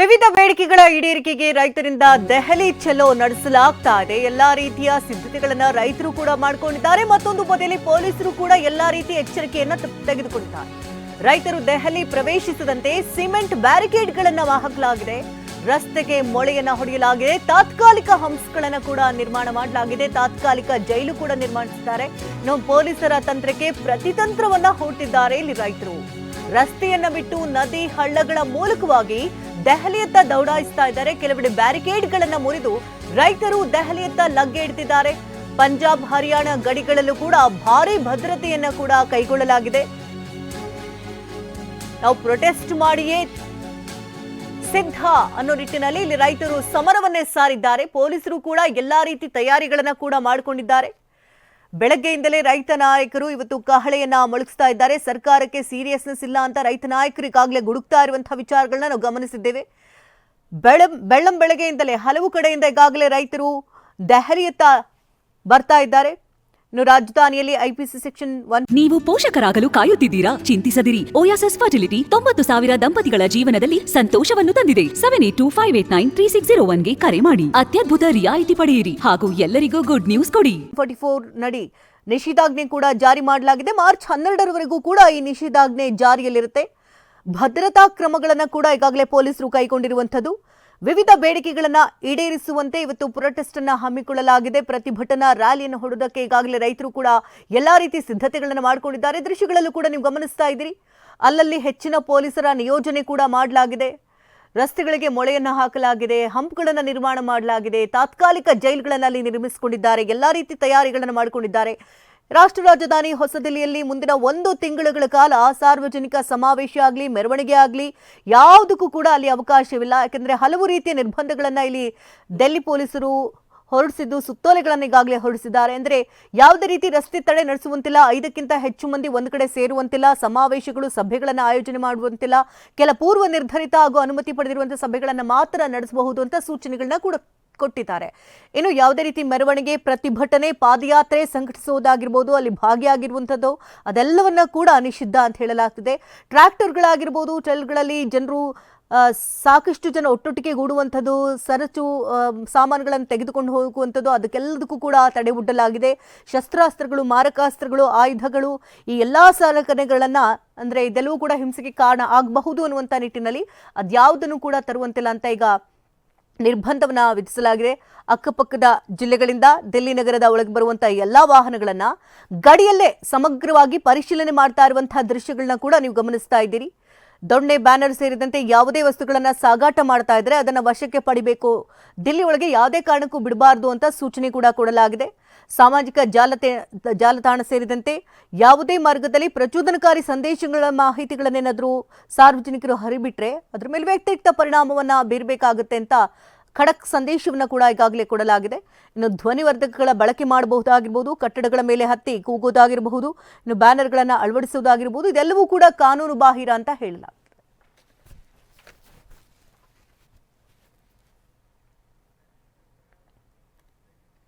ವಿವಿಧ ಬೇಡಿಕೆಗಳ ಈಡೇರಿಕೆಗೆ ರೈತರಿಂದ ದೆಹಲಿ ಚಲೋ ನಡೆಸಲಾಗ್ತಾ ಇದೆ. ಎಲ್ಲಾ ರೀತಿಯ ಸಿದ್ಧತೆಗಳನ್ನ ರೈತರು ಕೂಡ ಮಾಡಿಕೊಂಡಿದ್ದಾರೆ. ಮತ್ತೊಂದು ಬದಿಯಲ್ಲಿ ಪೊಲೀಸರು ಕೂಡ ಎಲ್ಲಾ ರೀತಿ ಎಚ್ಚರಿಕೆಯನ್ನ ತೆಗೆದುಕೊಂಡಿದ್ದಾರೆ. ರೈತರು ದೆಹಲಿ ಪ್ರವೇಶಿಸದಂತೆ ಸಿಮೆಂಟ್ ಬ್ಯಾರಿಕೇಡ್ಗಳನ್ನ ಹಾಕಲಾಗಿದೆ ರಸ್ತೆಗೆ ಮೊಳೆಯನ್ನ ಹೊಡೆಯಲಾಗಿದೆ. ತಾತ್ಕಾಲಿಕ ಹಂಪ್ಸ್ಗಳನ್ನ ಕೂಡ ನಿರ್ಮಾಣ ಮಾಡಲಾಗಿದೆ. ತಾತ್ಕಾಲಿಕ ಜೈಲು ಕೂಡ ನಿರ್ಮಾಣಿಸಿದ್ದಾರೆ. ನಮ್ಮ ಪೊಲೀಸರ ತಂತ್ರಕ್ಕೆ ಪ್ರತಿತಂತ್ರವನ್ನ ಹೂಟಿದ್ದಾರೆ ಇಲ್ಲಿ ರೈತರು. ರಸ್ತೆಯನ್ನ ಬಿಟ್ಟು ನದಿ ಹಳ್ಳಗಳ ಮೂಲಕವಾಗಿ ದೆಹಲಿಯತ್ತ ದೌಡಾಯಿಸ್ತಾ ಇದ್ದಾರೆ. ಕೆಲವೆಡೆ ಬ್ಯಾರಿಕೇಡ್ಗಳನ್ನು ಮುರಿದು ರೈತರು ದೆಹಲಿಯತ್ತ ಲಗ್ಗೆ ಇಡ್ತಿದ್ದಾರೆ. ಪಂಜಾಬ್, ಹರಿಯಾಣ ಗಡಿಗಳಲ್ಲೂ ಕೂಡ ಭಾರಿ ಭದ್ರತೆಯನ್ನು ಕೂಡ ಕೈಗೊಳ್ಳಲಾಗಿದೆ. ನಾವು ಪ್ರೊಟೆಸ್ಟ್ ಮಾಡಿಯೇ ಸಿದ್ಧ ಅನ್ನೋ ನಿಟ್ಟಿನಲ್ಲಿ ಇಲ್ಲಿ ರೈತರು ಸಮರವನ್ನೇ ಸಾರಿದ್ದಾರೆ. ಪೊಲೀಸರು ಕೂಡ ಎಲ್ಲಾ ರೀತಿ ತಯಾರಿಗಳನ್ನ ಕೂಡ ಮಾಡಿಕೊಂಡಿದ್ದಾರೆ. ಬೆಳಗ್ಗೆಯಿಂದಲೇ ರೈತ ನಾಯಕರು ಇವತ್ತು ಕಹಳೆಯನ್ನ ಮೊಳಗಿಸ್ತಾ ಇದ್ದಾರೆ. ಸರ್ಕಾರಕ್ಕೆ ಸೀರಿಯಸ್ನೆಸ್ ಇಲ್ಲ ಅಂತ ರೈತ ನಾಯಕರು ಈಗಾಗಲೇ ಗುಡುಕ್ತಾ ಇರುವಂತಹ ವಿಚಾರಗಳನ್ನ ನಾವು ಗಮನಿಸಿದ್ದೇವೆ. ಬೆಳ, ಬೆಳ್ಳಂ ಬೆಳಗ್ಗೆಯಿಂದಲೇ ಹಲವು ಕಡೆಯಿಂದ ಈಗಾಗಲೇ ರೈತರು ದೆಹಲಿಯತ್ತ ಬರ್ತಾ ಇದ್ದಾರೆ. ಇನ್ನು ರಾಜಧಾನಿಯಲ್ಲಿ ಐಪಿಸಿ ಸೆಕ್ಷನ್ ಒನ್ ನೀವು ಪೋಷಕರಾಗಲು ಕಾಯುತ್ತಿದ್ದೀರಾ? ಚಿಂತಿಸದಿರಿ. ಓಯಾಸಸ್ ಫರ್ಟಿಲಿಟಿ ತೊಂಬತ್ತು ಸಾವಿರ ದಂಪತಿಗಳ ಜೀವನದಲ್ಲಿ ಸಂತೋಷವನ್ನು ತಂದಿದೆ. Seven eight two five eight nine three six zero ಒನ್ಗೆ ಕರೆ ಮಾಡಿ. ಅತ್ಯದ್ಭುತ ರಿಯಾಯಿತಿ ಪಡೆಯಿರಿ ಹಾಗೂ ಎಲ್ಲರಿಗೂ ಗುಡ್ ನ್ಯೂಸ್ ಕೊಡಿ. ಫಾರ್ಟಿ ಫೋರ್ ನಡಿ. ನಿಷೇಧಾಜ್ಞೆ ಕೂಡ ಜಾರಿ ಮಾಡಲಾಗಿದೆ. ಮಾರ್ಚ್ ಹನ್ನೆರಡರವರೆಗೂ ಕೂಡ ಈ ನಿಷೇಧಾಜ್ಞೆ ಜಾರಿಯಲ್ಲಿರುತ್ತೆ. ಭದ್ರತಾ ಕ್ರಮಗಳನ್ನು ಕೂಡ ಈಗಾಗಲೇ ಪೊಲೀಸರು ಕೈಗೊಂಡಿರುವಂಥದ್ದು. ವಿವಿಧ ಬೇಡಿಕೆಗಳನ್ನು ಈಡೇರಿಸುವಂತೆ ಇವತ್ತು ಪ್ರೊಟೆಸ್ಟ್ ಅನ್ನ ಹಮ್ಮಿಕೊಳ್ಳಲಾಗಿದೆ. ಪ್ರತಿಭಟನಾ ರ್ಯಾಲಿಯನ್ನು ಹೊಡೋದಕ್ಕೆ ಈಗಾಗಲೇ ರೈತರು ಕೂಡ ಎಲ್ಲಾ ರೀತಿ ಸಿದ್ಧತೆಗಳನ್ನು ಮಾಡಿಕೊಂಡಿದ್ದಾರೆ. ದೃಶ್ಯಗಳಲ್ಲೂ ಕೂಡ ನೀವು ಗಮನಿಸ್ತಾ ಇದ್ದೀರಿ. ಅಲ್ಲಲ್ಲಿ ಹೆಚ್ಚಿನ ಪೊಲೀಸರ ನಿಯೋಜನೆ ಕೂಡ ಮಾಡಲಾಗಿದೆ. ರಸ್ತೆಗಳಿಗೆ ಮೊಳೆಯನ್ನು ಹಾಕಲಾಗಿದೆ, ಹಂಪ್ಗಳನ್ನು ನಿರ್ಮಾಣ ಮಾಡಲಾಗಿದೆ, ತಾತ್ಕಾಲಿಕ ಜೈಲ್ಗಳನ್ನು ಅಲ್ಲಿ ನಿರ್ಮಿಸಿಕೊಂಡಿದ್ದಾರೆ, ಎಲ್ಲಾ ರೀತಿ ತಯಾರಿಗಳನ್ನು ಮಾಡಿಕೊಂಡಿದ್ದಾರೆ. ರಾಷ್ಟ್ರ ರಾಜಧಾನಿ ಹೊಸದಿಲ್ಲಿಯಲ್ಲಿ ಮುಂದಿನ ಒಂದು ತಿಂಗಳುಗಳ ಕಾಲ ಸಾರ್ವಜನಿಕ ಸಮಾವೇಶ ಆಗಲಿ, ಮೆರವಣಿಗೆ ಆಗಲಿ, ಯಾವುದಕ್ಕೂ ಕೂಡ ಅಲ್ಲಿ ಅವಕಾಶವಿಲ್ಲ. ಯಾಕೆಂದ್ರೆ ಹಲವು ರೀತಿಯ ನಿರ್ಬಂಧಗಳನ್ನ ಇಲ್ಲಿ ಡೆಲ್ಲಿ ಪೊಲೀಸರು ಹೊರಡಿಸಿದ್ದು, ಸುತ್ತೋಲೆಗಳನ್ನು ಈಗಾಗಲೇ ಹೊರಡಿಸಿದ್ದಾರೆ. ಅಂದರೆ ಯಾವುದೇ ರೀತಿ ರಸ್ತೆ ತಡೆ ನಡೆಸುವಂತಿಲ್ಲ, ಐದಕ್ಕಿಂತ ಹೆಚ್ಚು ಮಂದಿ ಒಂದು ಕಡೆ ಸೇರುವಂತಿಲ್ಲ, ಸಮಾವೇಶಗಳು, ಸಭೆಗಳನ್ನು ಆಯೋಜನೆ ಮಾಡುವಂತಿಲ್ಲ, ಕೆಲ ಪೂರ್ವ ನಿರ್ಧರಿತ ಹಾಗೂ ಅನುಮತಿ ಪಡೆದಿರುವಂತಹ ಸಭೆಗಳನ್ನು ಮಾತ್ರ ನಡೆಸಬಹುದು ಅಂತ ಸೂಚನೆಗಳನ್ನ ಕೂಡ ಕೊಟ್ಟಿದ್ದಾರೆ. ಇನ್ನು ಯಾವುದೇ ರೀತಿ ಮೆರವಣಿಗೆ, ಪ್ರತಿಭಟನೆ, ಪಾದಯಾತ್ರೆ ಸಂಘಟಿಸುವುದಾಗಿರ್ಬೋದು, ಅಲ್ಲಿ ಭಾಗಿಯಾಗಿರುವಂಥದ್ದು, ಅದೆಲ್ಲವನ್ನ ಕೂಡ ನಿಷಿದ್ಧ ಅಂತ ಹೇಳಲಾಗ್ತಿದೆ. ಟ್ರ್ಯಾಕ್ಟರ್ಗಳಾಗಿರ್ಬೋದು, ಟ್ರೈಲ್ಗಳಲ್ಲಿ ಜನರು ಸಾಕಷ್ಟು ಜನ ಒಟ್ಟೊಟ್ಟಿಗೆ ಗೂಡುವಂಥದ್ದು, ಸರಚು ಸಾಮಾನುಗಳನ್ನು ತೆಗೆದುಕೊಂಡು ಹೋಗುವಂಥದ್ದು, ಅದಕ್ಕೆಲ್ಲದಕ್ಕೂ ಕೂಡ ತಡೆ ಒಡ್ಡಲಾಗಿದೆ ಶಸ್ತ್ರಾಸ್ತ್ರಗಳು, ಮಾರಕಾಸ್ತ್ರಗಳು, ಆಯುಧಗಳು, ಈ ಎಲ್ಲ ಸಲಕರಣೆಗಳನ್ನು, ಅಂದರೆ ಇದೆಲ್ಲವೂ ಕೂಡ ಹಿಂಸೆಗೆ ಕಾರಣ ಆಗಬಹುದು ಅನ್ನುವಂಥ ನಿಟ್ಟಿನಲ್ಲಿ ಅದ್ಯಾವುದನ್ನು ಕೂಡ ತರುವಂತಿಲ್ಲ ಅಂತ ಈಗ ನಿರ್ಬಂಧವನ್ನ ವಿಧಿಸಲಾಗಿದೆ. ಅಕ್ಕಪಕ್ಕದ ಜಿಲ್ಲೆಗಳಿಂದ ದಿಲ್ಲಿ ನಗರದ ಒಳಗೆ ಬರುವಂತಹ ಎಲ್ಲಾ ವಾಹನಗಳನ್ನ ಗಡಿಯಲ್ಲೇ ಸಮಗ್ರವಾಗಿ ಪರಿಶೀಲನೆ ಮಾಡ್ತಾ ಇರುವಂತಹ ದೃಶ್ಯಗಳನ್ನ ಕೂಡ ನೀವು ಗಮನಿಸ್ತಾ ಇದ್ದೀರಿ. ದೊಣ್ಣೆ ಬ್ಯಾನರ್ ಸೇರಿದಂತೆ ಯಾವುದೇ ವಸ್ತುಗಳನ್ನ ಸಾಗಾಟ ಮಾಡ್ತಾ ಇದ್ರೆ ಅದನ್ನ ವಶಕ್ಕೆ ಪಡಿಬೇಕು. ದಿಲ್ಲಿ ಒಳಗೆ ಯಾವುದೇ ಕಾರಣಕ್ಕೂ ಬಿಡಬಾರದು ಅಂತ ಸೂಚನೆ ಕೂಡ ಕೊಡಲಾಗಿದೆ. ಸಾಮಾಜಿಕ ಜಾಲತೆ, ಜಾಲತಾಣ ಸೇರಿದಂತೆ ಯಾವುದೇ ಮಾರ್ಗದಲ್ಲಿ ಪ್ರಚೋದನಕಾರಿ ಸಂದೇಶಗಳ ಮಾಹಿತಿಗಳನ್ನೇನಾದರೂ ಸಾರ್ವಜನಿಕರು ಹರಿಬಿಟ್ರೆ ಅದ್ರ ಮೇಲೆ ವ್ಯತಿರಿಕ್ತ ಪರಿಣಾಮವನ್ನ ಬೀರಬೇಕಾಗುತ್ತೆ ಅಂತ ಖಡಕ್ ಸಂದೇಶವನ್ನು ಕೂಡ ಈಗಾಗಲೇ ಕೊಡಲಾಗಿದೆ. ಇನ್ನು ಧ್ವನಿವರ್ಧಕಗಳ ಬಳಕೆ ಮಾಡಬಹುದಾಗಿರ್ಬೋದು, ಕಟ್ಟಡಗಳ ಮೇಲೆ ಹತ್ತಿ ಕೂಗೋದಾಗಿರಬಹುದು, ಇನ್ನು ಬ್ಯಾನರ್ಗಳನ್ನು ಅಳವಡಿಸುವುದಾಗಿರ್ಬೋದು, ಇದೆಲ್ಲವೂ ಕೂಡ ಕಾನೂನು ಬಾಹಿರ ಅಂತ ಹೇಳಲಾಗಿದೆ